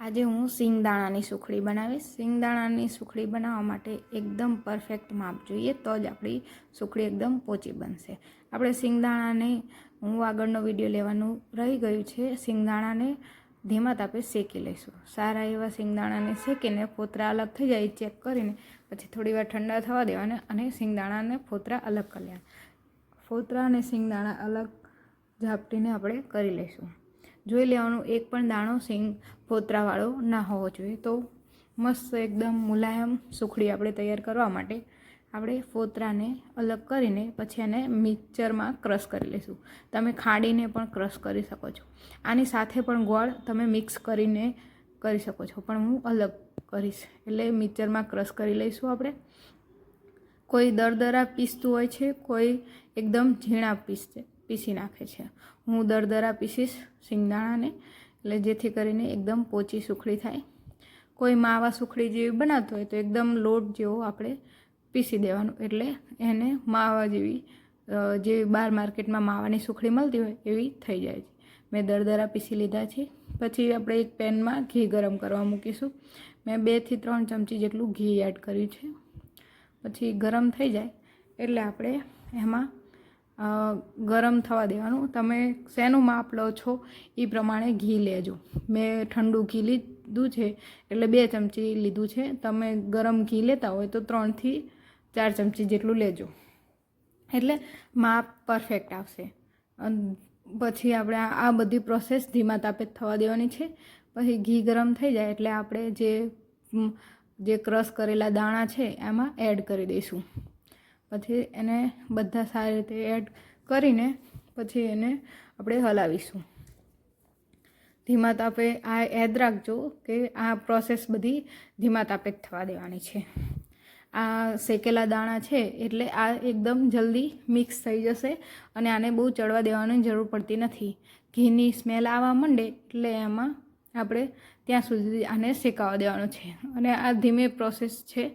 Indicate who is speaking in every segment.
Speaker 1: આજે હું સિંગદાણાની સુખડી બનાવીશ. સિંગદાણાની સુખડી બનાવવા માટે એકદમ પરફેક્ટ માપ જોઈએ તો જ આપણી સુખડી એકદમ પોચી બનશે. આપણે સિંગદાણાને, હું આગળનો વીડિયો લેવાનું રહી ગયું છે, સિંગદાણાને ધીમા તાપે શેકી લઈશું. સારા એવા સિંગદાણાને શેકીને ફોતરા અલગ થઈ જાય ચેક કરીને પછી થોડી વાર ઠંડા થવા દેવાના અને સિંગદાણાને ફોતરા અલગ કરી લેવાના ફોતરા અને સિંગદાણા અલગ ઝાપટીને આપણે કરી લઈશું. જોઈ લેવાનું, એક પણ દાણો સિંગ ફોતરાવાળો ના હોવો જોઈએ. તો મસ્ત એકદમ મુલાયમ સુખડી આપણે તૈયાર કરવા માટે આપણે ફોતરાને અલગ કરીને પછી એને મિક્સરમાં ક્રશ કરી લઈશું. તમે ખાડીને પણ ક્રશ કરી શકો છો. આની સાથે પણ ગોળ તમે મિક્સ કરીને કરી શકો છો. પણ હું અલગ કરીશ. એટલે મિક્સરમાં ક્રશ કરી લઈશું આપણે. કોઈ દરદરા પીસતું હોય છે, કોઈ એકદમ ઝીણા પીસશે પીસી નાખે છે. હું દરદરા પીસીશ સિંગદાણાને એટલે જેથી કરીને એકદમ પોચી સુખડી થાય. કોઈ માવા સુખડી જેવી બનાવતો હોય તો એકદમ લોટ જેવો આપણે પીસી દેવાનું. એટલે એને માવા જેવી જેવી બહાર માર્કેટમાં માવાની સુખડી મળતી હોય એવી થઈ જાય છે. મેં દરદરા પીસી લીધા છે. પછી આપણે એક પેનમાં ઘી ગરમ કરવા મૂકીશું. મેં બેથી ત્રણ ચમચી જેટલું ઘી એડ કર્યું છે. પછી ગરમ થઈ જાય એટલે આપણે એમાં ગરમ થવા દેવાનું. તમે શેનું માપ લો છો એ પ્રમાણે ઘી લેજો. મેં ઠંડુ ઘી લીધું છે, એટલે બે ચમચી લીધું છે. તમે ગરમ ઘી લેતા હોય તો ત્રણથી ચાર ચમચી જેટલું લેજો. એટલે માપ પરફેક્ટ આવશે. પછી આપણે આ બધી પ્રોસેસ ધીમા તાપે થવા દેવાની છે. પછી ઘી ગરમ થઈ જાય એટલે આપણે જે જે ક્રશ કરેલા દાણા છે એમાં એડ કરી દઈશું. પછી એને બધા સારી રીતે એડ કરીને પછી એને આપણે હલાવીશું. ધીમા તાપે આ યાદ રાખજો કે આ પ્રોસેસ બધી ધીમા તાપે થવા દેવાની છે. આ શેકેલા દાણા છે એટલે આ એકદમ જલ્દી મિક્સ થઈ જશે અને આને બહુ ચડવા દેવાની જરૂર પડતી નથી. ઘીની સ્મેલ આવવા માંડે એટલે એમાં આપણે ત્યાં સુધી આને શેકાવા દેવાનું છે. અને આ ધીમે પ્રોસેસ છે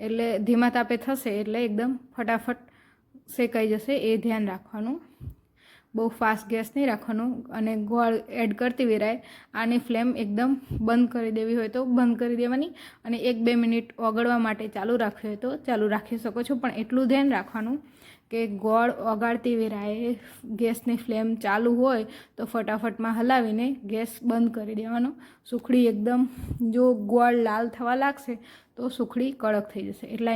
Speaker 1: એટલે ધીમા તાપે થશે એટલે એકદમ ફટાફટ શેકાઈ જશે એ ધ્યાન રાખવાનું. બહુ ફાસ્ટ ગેસ નહીં રાખવાનું અને ગોળ એડ કરતી વેરાય આની ફ્લેમ એકદમ બંધ કરી દેવી હોય તો બંધ કરી દેવાની અને એક બે મિનિટ ઓગળવા માટે ચાલુ રાખવી હોય તો ચાલુ રાખી શકો છો. પણ એટલું ધ્યાન રાખવાનું કે ગોળ ઓગાળતી વેરાએ ગેસની ફ્લેમ ચાલુ હોય તો ફટાફટમાં હલાવીને ગેસ બંધ કરી દેવાનો. સુખડી એકદમ જો ગોળ લાલ થવા લાગશે તો સુખડી કડક થઈ જશે. એટલે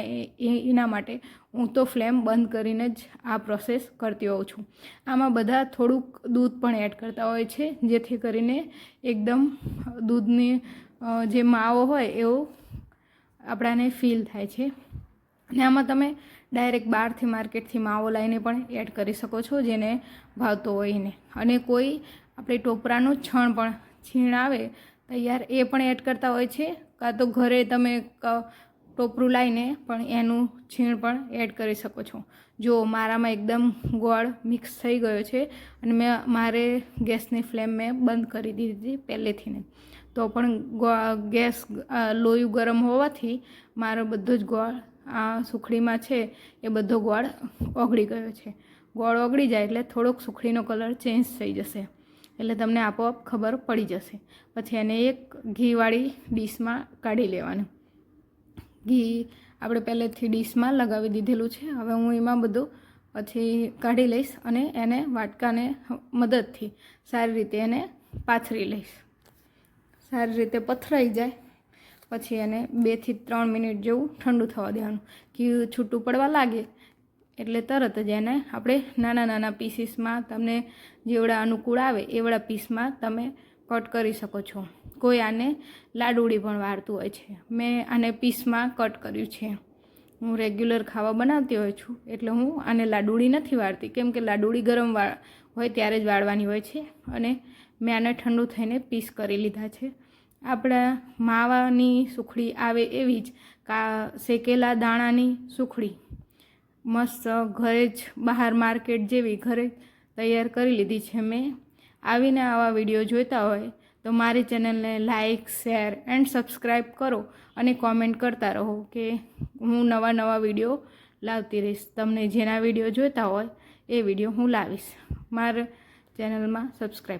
Speaker 1: એ એના માટે હું તો ફ્લેમ બંધ કરીને જ આ પ્રોસેસ કરતી હોઉં છું. આમાં બધા થોડુંક દૂધ પણ એડ કરતા હોય છે, જેથી કરીને એકદમ દૂધની જે માવો હોય એવો આપણાને ફીલ થાય છે. અને આમાં તમે ડાયરેક્ટ બહારથી માર્કેટથી માવો લાવીને પણ એડ કરી શકો છો, જેને ભાવતો હોય અને કોઈ આપણે ટોપરાનું છણ પણ છીણ આવે, તૈયાર એ પણ એડ કરતા હોય છે. કાં તો ઘરે તમે ટોપરું લાવીને પણ એનું છીણ પણ એડ કરી શકો છો. જો મારામાં એકદમ ગોળ મિક્સ થઈ ગયો છે, અને મેં મારે ગેસની ફ્લેમ મેં બંધ કરી દીધી પહેલેથી ને. તો પણ ગેસ લોયું ગરમ હોવાથી મારો બધો જ ગોળ આ સુખડીમાં છે એ બધો ગોળ ઓગળી ગયો છે. ગોળ ઓગળી જાય એટલે થોડોક સુખડીનો કલર ચેન્જ થઈ જશે. એટલે તમને આપોઆપ ખબર પડી જશે. પછી એને એક ઘીવાળી ડીશમાં કાઢી લેવાનું. ઘી આપણે પહેલેથી ડીશમાં લગાવી દીધેલું છે. હવે હું એમાં બધું પછી કાઢી લઈશ અને એને વાટકાને મદદથી સારી રીતે એને પાથરી લઈશ. સારી રીતે પથરાઈ જાય. પછી એને બેથી ત્રણ મિનિટ જેવું ઠંડુ થવા દેવાનું. ઘી છૂટું પડવા લાગે એટલે તરત જ એને આપણે નાના નાના પીસીસમાં તમને જેવડા અનુકૂળ આવે એવડા પીસમાં તમે કટ કરી શકો છો. કોઈ આને લાડુળી પણ વાળતું હોય છે. મેં આને પીસમાં કટ કર્યું છે. હું રેગ્યુલર ખાવા બનાવતી હોઉં છું એટલે હું આને લાડુળી નથી વાળતી. કેમ કે લાડુળી ગરમ વાળ હોય ત્યારે જ વાળવાની હોય છે. અને મેં આને ઠંડુ થઈને પીસ કરી લીધા છે. આપણા માવાની સુખડી આવે એવી જ કા શેકેલા દાણાની સુખડી. મસ્ત ઘરે જ બહાર માર્કેટ જેવી ઘરે તૈયાર કરી લીધી છે મેં. આવીને આવા વીડિયો જોઈતા હોય તો મારી ચેનલને લાઇક શેર એન્ડ સબસ્ક્રાઈબ કરો અને કોમેન્ટ કરતા રહો કે હું નવા નવા વીડિયો લાવતી રહીશ. તમને જેના વીડિયો જોઈતા હોય એ વીડિયો હું લાવીશ. મારા ચેનલમાં સબસ્ક્રાઈબ